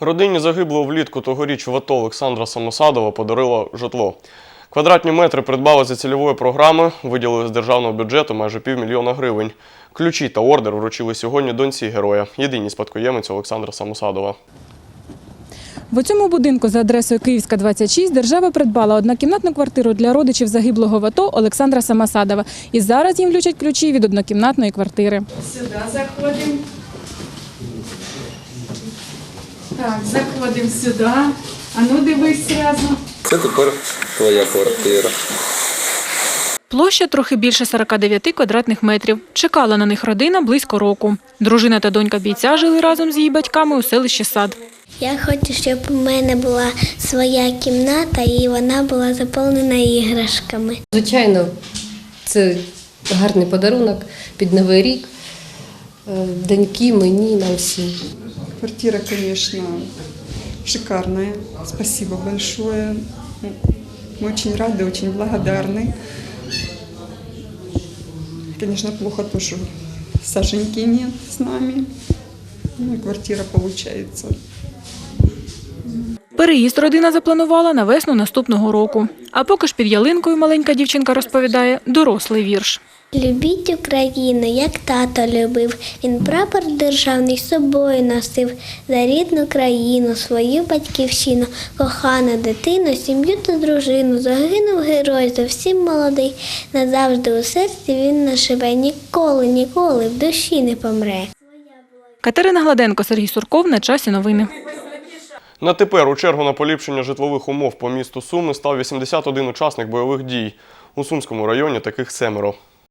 Родині загиблого влітку тогоріч в АТО Олександра Самосадова подарило житло. Квадратні метри придбали за цільової програми, виділили з державного бюджету майже півмільйона гривень. Ключі та ордер вручили сьогодні доньці героя, єдиній спадкоємець Олександра Самосадова. В цьому будинку за адресою Київська, 26 держава придбала однокімнатну квартиру для родичів загиблого в АТО Олександра Самосадова. І зараз їм включать ключі від однокімнатної квартири. Сюди заходимо. Так, заходимо сюди. А ну дивись зразу. Це тепер твоя квартира. Площа трохи більше 49 квадратних метрів. Чекала на них родина близько року. Дружина та донька бійця жили разом з її батьками у селищі Сад. Я хочу, щоб у мене була своя кімната і вона була заповнена іграшками. Звичайно, це гарний подарунок під Новий рік. Е, Доньки, мені, нам всім. Квартира, конечно, шикарная. Спасибо большое. Мы очень рады, очень благодарны. Конечно, плохо то, что Сашеньки нет с нами. Ну, и квартира получается. Переїзд родина запланувала на весну наступного року. А поки ж під ялинкою маленька дівчинка розповідає дорослий вірш. Любіть Україну, як тато любив. Він прапор державний з собою носив за рідну країну, свою батьківщину, кохану дитину, сім'ю та дружину. Загинув герой, зовсім молодий. Назавжди у серці він нашиве. Ніколи, ніколи в душі не помре. Катерина Гладенко, Сергій Сурков. На часі новини. На тепер у чергу на поліпшення житлових умов по місту Суми став 81 учасник бойових дій. У Сумському районі таких семеро.